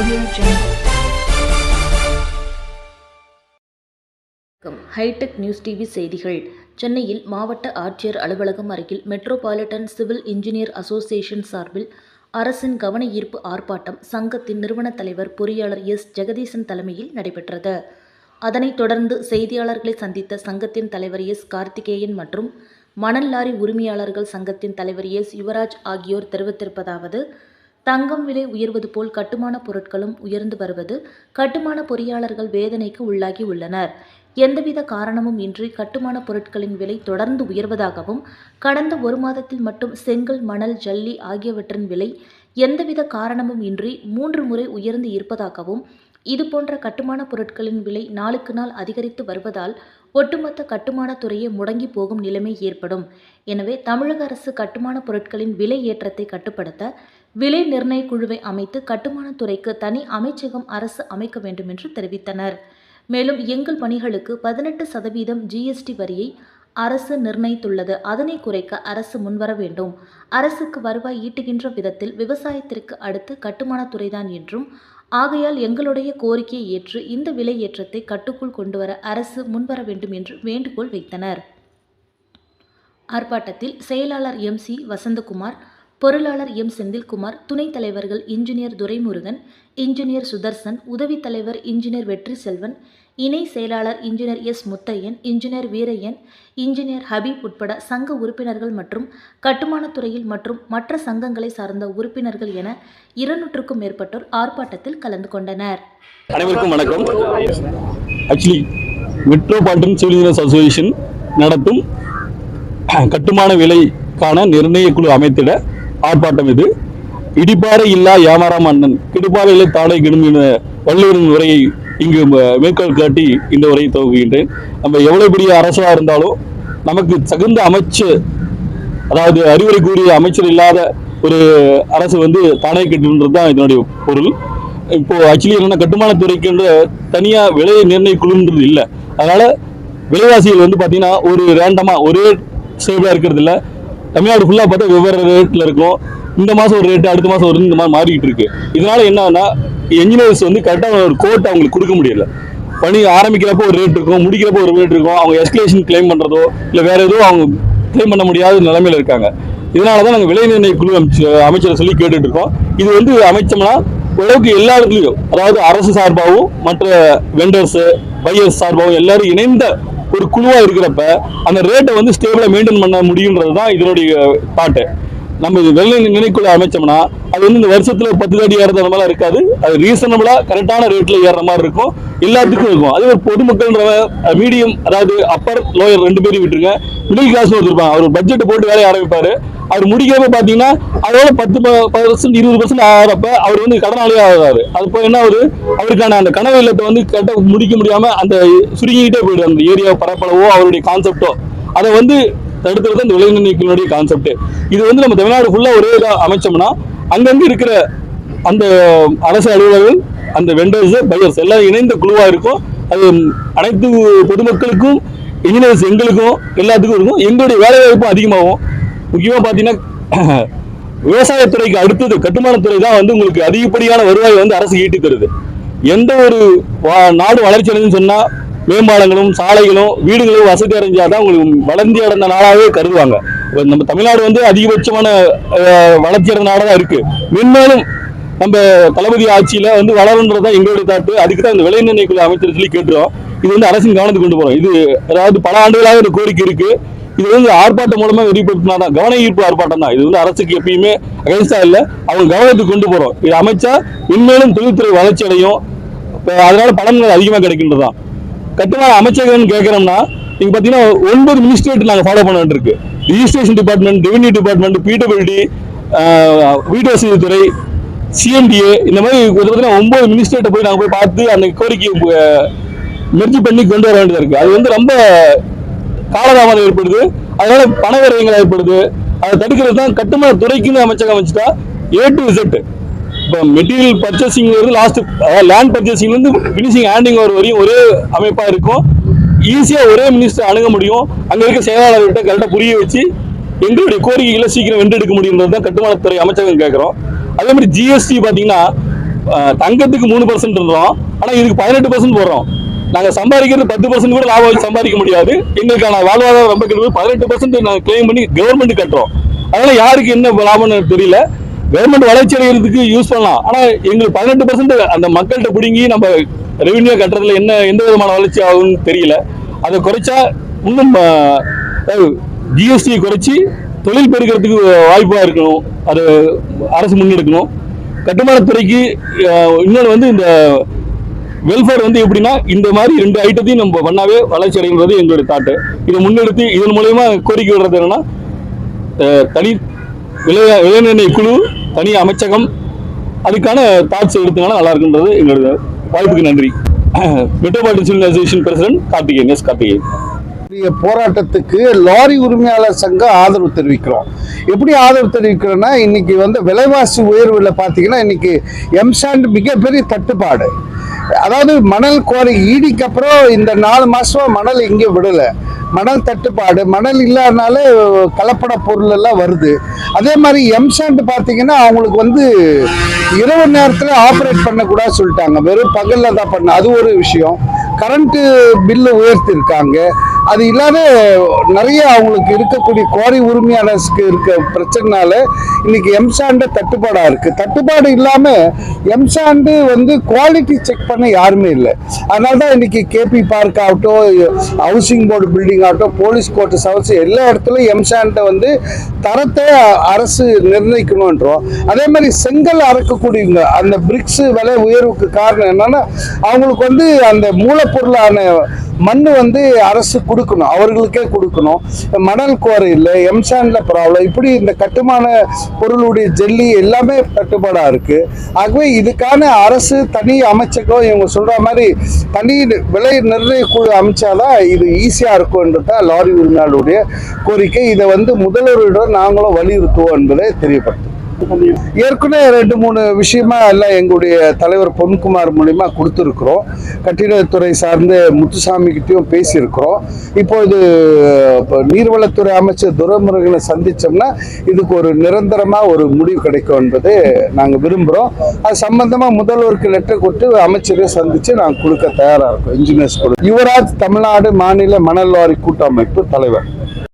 வணக்கம். Hitech news TV செய்திகள். சென்னையில் மாவட்ட ஆட்சியர் அலுவலகம் அருகில் மெட்ரோபாலிட்டன் சிவில் இன்ஜினியர் அசோசியேஷன் சார்பில் அரசின் கவன ஈர்ப்பு ஆர்ப்பாட்டம் சங்கத்தின் நிறுவன தலைவர் பொறியாளர் எஸ். ஜெகதீசன் தலைமையில் நடைபெற்றது. அதனைத் தொடர்ந்து செய்தியாளர்களை சந்தித்த சங்கத்தின் தலைவர் எஸ். கார்த்திகேயன் மற்றும் மணல் லாரி உரிமையாளர்கள் சங்கத்தின் தலைவர் எஸ். யுவராஜ் ஆகியோர் தெரிவித்திருப்பதாவது தங்கம் விலை உயர்வது போல் கட்டுமான பொருட்களும் உயர்ந்து வருவது கட்டுமான பொறியாளர்கள் வேதனைக்கு உள்ளாகி உள்ளனர். எந்தவித காரணமும் இன்றி கட்டுமான பொருட்களின் விலை தொடர்ந்து உயர்வதாகவும் கடந்த ஒரு மாதத்தில் மட்டும் செங்கல் மணல் ஜல்லி ஆகியவற்றின் விலை எந்தவித காரணமும் இன்றி மூன்று முறை உயர்ந்து இருப்பதாகவும் இதுபோன்ற கட்டுமான பொருட்களின் விலை நாளுக்கு நாள் அதிகரித்து வருவதால் ஒட்டுமொத்த கட்டுமான துறையே முடங்கி போகும் நிலைமை ஏற்படும். எனவே தமிழக அரசு கட்டுமான பொருட்களின் விலை ஏற்றத்தை கட்டுப்படுத்த விலை நிர்ணய குழுவை அமைத்து கட்டுமானத்துறைக்கு தனி அமைச்சகம் அரசு அமைக்க வேண்டும் என்று தெரிவித்தனர். மேலும் எங்கள் பணிகளுக்கு பதினெட்டு சதவீதம் ஜிஎஸ்டி வரியை அரசு நிர்ணயித்துள்ளது. அதனை குறைக்க அரசு முன்வர வேண்டும். அரசுக்கு வருவாய் ஈட்டுகின்ற விதத்தில் விவசாயத்திற்கு அடுத்து கட்டுமானத்துறைதான் என்றும் ஆகையால் எங்களுடைய கோரிக்கையை ஏற்று இந்த விலை ஏற்றத்தை கட்டுக்குள் கொண்டுவர அரசு முன்வர வேண்டும் என்று வேண்டுகோள் வைத்தனர். ஆர்ப்பாட்டத்தில் செயலாளர் எம் சி வசந்தகுமார் பொருளாளர் எம். செந்தில்குமார் துணைத் தலைவர்கள் இன்ஜினியர் துரைமுருகன் இன்ஜினியர் சுதர்சன் உதவித் தலைவர் இன்ஜினியர் வெற்றி செல்வன் இணை செயலாளர் engineer S. Muthaiyan engineer Veeraiyan engineer Habib உட்பட சங்க உறுப்பினர்கள் மற்றும் கட்டுமானத்துறையில் மற்றும் மற்ற சங்கங்களை சார்ந்த உறுப்பினர்கள் என இருநூற்றுக்கும் மேற்பட்டோர் ஆர்ப்பாட்டத்தில் கலந்து கொண்டனர். அனைவருக்கும் வணக்கம். Actually metropolitan civil engineers association நடத்தும் கட்டுமான விலைக்கான நிர்ணய குழு அமைத்திட ஆர்ப்பாட்டம் இது. இடிபாறை இல்லா ஏமாறாம் அண்ணன் கிடுப்பாறையிலே தாளை கிடும் என வள்ளுவரின் உரையை இங்கு மேற்கோள் காட்டி இந்த உரையை துவங்குகின்றேன் நம்ம எவ்வளவு பெரிய அரசாக இருந்தாலும் நமக்கு தகுந்த அமைச்சு அதாவது அறிவுரை கூறிய அமைச்சர் இல்லாத ஒரு அரசு வந்து தானே கட்டுன்றது தான் இதனுடைய பொருள். இப்போ ஆக்சுவலி என்னன்னா கட்டுமானத்துறைக்குன்ற தனியாக விலையை விலை நிர்ணய குழுன்றது இல்லை. அதனால விலைவாசிகள் வந்து பார்த்தீங்கன்னா ஒரு ரேண்டமாக ஒரே ஸ்டேபிளாக இருக்கிறது இல்லை. தமிழ்நாடு ஃபுல்லாக பார்த்தா வெவ்வேறு ரேட்டில் இருக்கும். இந்த மாதம் ஒரு ரேட்டு அடுத்த மாதம் ஒரு இந்த மாதிரி மாறிக்கிட்டு இருக்கு. இதனால என்னன்னா என்ஜினியர்ஸ் வந்து கரெக்டாக ஒரு கோட் அவங்களுக்கு கொடுக்க முடியல. பணி ஆரம்பிக்கிறப்போ ஒரு ரேட் இருக்கும் முடிக்கிறப்போ ஒரு ரேட் இருக்கும். அவங்க எஸ்கலேஷன் கிளைம் பண்ணுறதோ இல்லை வேற எதுவும் அவங்க கிளைம் பண்ண முடியாத நிலைமையில இருக்காங்க. இதனால தான் நாங்கள் விலை நிர்ணய குழு அமைச்சு அமைச்சரை சொல்லி கேட்டுட்டு இருக்கோம். இது வந்து அமைச்சோம்னா ஓரளவுக்கு எல்லா இடத்துலையும் அதாவது அரசு சார்பாகவும் மற்ற வெண்டர்ஸு பையர்ஸ் சார்பாகவும் எல்லாரும் இணைந்த ஒரு குழுவாக இருக்கிறப்ப அந்த ரேட்டை வந்து ஸ்டேபிளாக மெயின்டைன் பண்ண முடியுன்றது தான் இதனுடைய தாட்டு நம்ம இது வெள்ளை நினைக்குள்ள அமைச்சோம்னா அது வந்து இந்த வருஷத்துல பத்து அடி ஏறது அந்த மாதிரிலாம் இருக்காது. அது ரீசனபிளா கரெக்டான ரேட்ல ஏறுற மாதிரி இருக்கும். எல்லாத்துக்கும் இருக்கும். அதே ஒரு பொதுமக்கள்ன்ற மீடியம் அதாவது அப்பர் லோயர் ரெண்டு பேரும் விட்டுருங்க. மிடில் கிளாஸ் ஒருத்தருப்பாங்க அவர் பட்ஜெட் போட்டு வேலையை ஆரம்பிப்பாரு. அவர் முடிக்கிறப்ப பாத்தீங்கன்னா அதோட பத்து பர்சன்ட் இருபது பர்சன்ட் ஆகிறப்ப அவர் வந்து கடனாளியே ஆகிறாரு அது போய் என்ன ஆகுது? அவருக்கான அந்த கனவு இல்லத்தை வந்து கரெக்டாக முடிக்க முடியாம அந்த சுருங்கிக்கிட்டே போயிடும் அந்த ஏரியா பரப்பளவோ அவருடைய கான்செப்டோ அதை வந்து தடுக்கிறது அந்த விளைநிலை நீக்கினுடைய கான்செப்ட் இது வந்து நம்ம தமிழ்நாடு ஃபுல்லாக ஒரே இதாக அமைச்சோம்னா அங்கங்கே இருக்கிற அந்த அரசு அலுவலர்கள் அந்த வெண்டர்ஸ் பையர்ஸ் எல்லாம் இணைந்த குழுவாக இருக்கும். அது அனைத்து பொதுமக்களுக்கும் இன்ஜினியர்ஸ் எங்களுக்கும் எல்லாத்துக்கும் இருக்கும். எங்களுடைய வேலைவாய்ப்பும் அதிகமாகும். முக்கியமாக பார்த்தீங்கன்னா விவசாயத்துறைக்கு அடுத்தது கட்டுமானத்துறை தான் வந்து உங்களுக்கு அதிகப்படியான வருவாய் வந்து அரசு ஈட்டி தருது. எந்த ஒரு நாடு வளர்ச்சி அடைஞ்சுன்னு சொன்னால் மேம்பாலங்களும் சாலைகளும் வீடுகளும் வசதி அடைஞ்சாதான் உங்களுக்கு வளர்ந்து அடைந்த நாடாகவே கருதுவாங்க. நம்ம தமிழ்நாடு வந்து அதிகபட்சமான வளர்ச்சி அடைந்த நாடாக தான் இருக்கு. மென்மேலும் நம்ம தளபதி ஆட்சியில வந்து வளருன்றது தான் எங்களுடைய தாட்டு. அதுக்கு தான் இந்த விலை நிர்ணயக்குழு அமைச்சர் சொல்லி கேட்டுரும் இது வந்து அரசின் கவனத்துக்கு கொண்டு போறோம். இது அதாவது பல ஆண்டுகளாக ஒரு கோரிக்கை இருக்கு. இது வந்து ஆர்ப்பாட்டம் மூலமா வெளிப்படுத்தினாதான் கவன ஈர்ப்பு ஆர்ப்பாட்டம் தான் இது வந்து அரசுக்கு எப்பயுமே அகைன்ஸ்டா இல்ல. அவங்க கவனத்துக்கு கொண்டு போறோம். இது அமைச்சா உண்மையிலும் தொழில்துறை வளர்ச்சி அடையும். அதனால பலன்கள் அதிகமாக கிடைக்கின்றதான் கட்டுமான அமைச்சகம்னு கேட்குறோம்னா நீங்கள் பார்த்தீங்கன்னா ஒன்பது மினிஸ்ட்ரேட் நாங்கள் ஃபாலோ பண்ண வேண்டியிருக்கு. Registration department revenue department PWD வீட்டு வசதித்துறை சிஎன்டிஏ இந்த மாதிரி பார்த்தீங்கன்னா ஒன்பது மினிஸ்ட்ரேட்டை போய் நாங்கள் போய் பார்த்து அந்த கோரிக்கையை மெர்ஜி பண்ணி கொண்டு வர வேண்டியதாக இருக்குது அது வந்து ரொம்ப காலதாமதம் ஏற்படுது. அதனால பண விரயங்கள் ஏற்படுது. அதை தடுக்கிறது தான் கட்டுமான துறைக்குன்னு அமைச்சகம் அமைச்சுட்டா ஏ டு இசட் இப்போ மெட்டீரியல் பர்ச்சேசிங்லேருந்து லாஸ்ட் லேண்ட் பர்ச்சேசிங்லேருந்து ஃபினிஷிங் ஹேண்டிங் ஓவர் வரையும் ஒரே அமைப்பாக இருக்கும். ஈஸியாக ஒரே மினிஸ்டர் அணுக முடியும். அங்கே இருக்க செயலாளர்கிட்ட கரெக்டாக புரிய வச்சு எங்களுடைய கோரிக்கைகளை சீக்கிரம் வென்றெடுக்க முடியுன்றது தான் கட்டுமானத்துறை அமைச்சகம் கேட்குறோம் அதே மாதிரி ஜிஎஸ்டி பார்த்தீங்கன்னா தங்கத்துக்கு மூணு இருந்தோம். ஆனால் இதுக்கு பதினெட்டு பர்சன்ட் போடுறோம். நாங்கள் சம்பாதிக்கிறது பத்து பர்சன்ட் கூட லாபம் வச்சு சம்பாதிக்க முடியாது. எங்களுக்கான வாழ்வாதாரம் ரொம்ப கிடையாது பதினெட்டு பர்சன்ட் நாங்கள் கிளைம் பண்ணி கவர்மெண்ட் கட்டுறோம். அதனால யாருக்கு என்ன லாபம்னு எனக்கு தெரியல. கவர்மெண்ட் வளர்ச்சி அடைகிறதுக்கு யூஸ் பண்ணலாம். ஆனால் எங்களுக்கு பதினெட்டு பர்சன்ட் அந்த மக்கள்கிட்ட பிடுங்கி நம்ம ரெவென்யூ கட்டுறதுல என்ன எந்த விதமான வளர்ச்சி ஆகும்னு தெரியல. அதை குறைச்சா இன்னும் ஜிஎஸ்டியை குறைச்சி தொழில் பெருக்கிறதுக்கு வாய்ப்பாக இருக்கணும். அது அரசு முன்னெடுக்கணும். கட்டுமானத்துறைக்கு இன்னொன்று வந்து இந்த வெல்ஃபேர் வந்து எப்படின்னா இந்த மாதிரி ரெண்டு ஐட்டத்தையும் நம்ம பண்ணாவே வளர்ச்சி அடைகிறது எங்களுடைய தாட்டு. இதை முன்னெடுத்து இதன் மூலயமா கோரிக்கை விடுறது என்னன்னா தனி விலை விலைநிர்ணய குழு தனி அமைச்சகம். அதுக்கான தாட்ஸ் எடுத்தனால நல்லா இருக்குன்றது எங்களுடைய வாய்ப்புக்கு நன்றி. Metropolitan civil association president Karthikeyan S Karthikeyan போராட்டத்துக்கு லாரி உரிமையாளர் சங்கம் ஆதரவு தெரிவிக்கிறோம். எப்படி ஆதரவு தெரிவிக்கிறோன்னா இன்னைக்கு வந்து விலைவாசி உயர்வில் பார்த்தீங்கன்னா இன்னைக்கு எம்சாண்ட் மிகப்பெரிய தட்டுப்பாடு. அதாவது மணல் கோரி ஈடிக்கு அப்புறம் இந்த நாலு மாதம் மணல் இங்கே விடலை. மணல் தட்டுப்பாடு மணல் இல்லாதனால கலப்பட பொருள் எல்லாம் வருது. அதே மாதிரி எம்சாண்ட் பார்த்தீங்கன்னா அவங்களுக்கு வந்து இரவு நேரத்தில் ஆப்ரேட் பண்ணக்கூடாது சொல்லிட்டாங்க. வெறும் பகலில் தான் பண்ண அது ஒரு விஷயம். கரண்ட்டு பில்லு உயர்த்திருக்காங்க. அது இல்லாத நிறைய அவங்களுக்கு இருக்கக்கூடிய கோரி உரிமையாளருக்கு இருக்க பிரச்சனைனால இன்னைக்கு எம்சாண்டு தட்டுப்பாடாக இருக்குது தட்டுப்பாடு இல்லாமல் எம்சாண்டு வந்து குவாலிட்டி செக் பண்ண யாருமே இல்லை. அதனால தான் இன்னைக்கு கேபி பார்க் ஆகட்டும் ஹவுசிங் போர்டு பில்டிங் ஆகட்டும் போலீஸ் கோர்ட்டு சவர்ஸ் எல்லா இடத்துலையும் எம்சாண்டை வந்து தரத்தை அரசு நிர்ணயிக்கணுன்றோம் அதே மாதிரி செங்கல் அறக்கக்கூடியவங்க அந்த பிரிக்ஸ் விலை உயர்வுக்கு காரணம் என்னன்னா அவங்களுக்கு வந்து அந்த மூலப்பொருளான மண் வந்து அரசு கொடுக்கணும் அவர்களுக்கே கொடுக்கணும். மணல் குவாரி இல்லை எம்சாண்டில் ப்ராப்ளம் இப்படி இந்த கட்டுமான பொருளுடைய ஜெல்லி எல்லாமே தட்டுப்பாடாக இருக்குது ஆகவே இதுக்கான அரசு தனி அமைச்சகம் இவங்க சொல்கிற மாதிரி தனி விலை நிர்ணய குழு அமைச்சாதான் இது ஈஸியாக இருக்கும்ன்றது தான் லாரி உரிமையாளருடைய கோரிக்கை. இதை வந்து முதல்வரிடம் நாங்களும் வலியுறுத்துவோம் என்பதை தெரியப்படுத்தும் ஏற்கனவே ரெண்டு மூணு விஷயமா எல்லாம் எங்களுடைய தலைவர் பொன்குமார் மூலியமா கொடுத்துருக்குறோம். கட்டிடத்துறை சார்ந்து முத்துசாமிகிட்டையும் பேசியிருக்கிறோம். இப்போ இது இப்போ நீர்வளத்துறை அமைச்சர் துரைமுருகனை சந்திச்சோம்னா இதுக்கு ஒரு நிரந்தரமாக ஒரு முடிவு கிடைக்கும் என்பது நாங்கள் விரும்புகிறோம் அது சம்பந்தமாக முதல்வருக்கு லெட்டர் கொடுத்து அமைச்சரை சந்தித்து நாங்கள் கொடுக்க தயாராக இருக்கோம். இன்ஜினியர்ஸ் கொடுக்கும் யுவராஜ் தமிழ்நாடு மாநில மணல் லாரி கூட்டமைப்பு தலைவர்.